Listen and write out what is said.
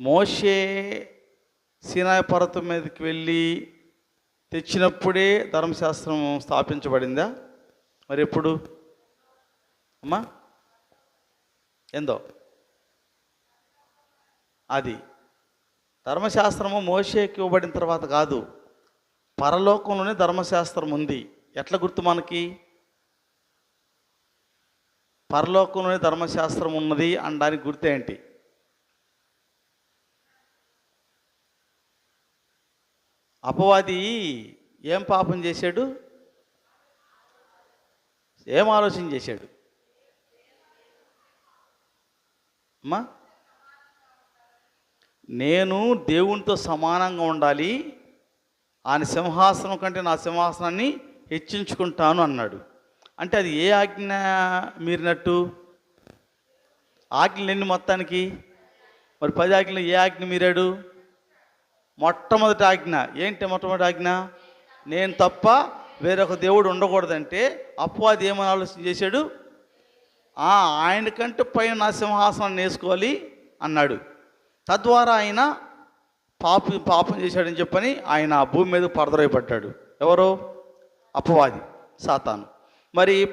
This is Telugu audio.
మోషే సీనాయ పర్వతం మీదకి వెళ్ళి తెచ్చినప్పుడే ధర్మశాస్త్రం స్థాపించబడిందా? మరి ఎప్పుడు? అమ్మా ఏందో? అది. ధర్మశాస్త్రము మోషేకి ఇవ్వబడిన తర్వాత కాదు పరలోకంలోనే ధర్మశాస్త్రం ఉంది. ఎట్లా గుర్తు మనకి? పరలోకంలోనే ధర్మశాస్త్రం ఉన్నది అనడానికి గుర్తు ఏంటి? అపవాది ఏం పాపం చేశాడు? ఏం ఆలోచన చేశాడు? అమ్మా నేను దేవునితో సమానంగా ఉండాలి ఆయన సింహాసనం కంటే నా సింహాసనాన్ని హెచ్చించుకుంటాను అన్నాడు. అంటే అది ఏ ఆజ్ఞ మీరినట్టు? ఆజ్ఞలు ఎన్ని మొత్తానికి? మరి పది ఆజ్ఞలు ఏ ఆజ్ఞ మీరాడు? మొట్టమొదటి ఆజ్ఞ. ఏంటి మొట్టమొదటి ఆజ్ఞ? నేను తప్ప వేరొక దేవుడు ఉండకూడదంటే అపవాది ఏమని ఆలోచన చేశాడు. ఆయనకంటే పైన నా సింహాసనాన్ని వేసుకోవాలి అన్నాడు. తద్వారా ఆయన పాప పాపం చేశాడని చెప్పని ఆయన భూమి మీద పడదరైపడ్డాడు ఎవరు? అపవాది సాతాను. మరి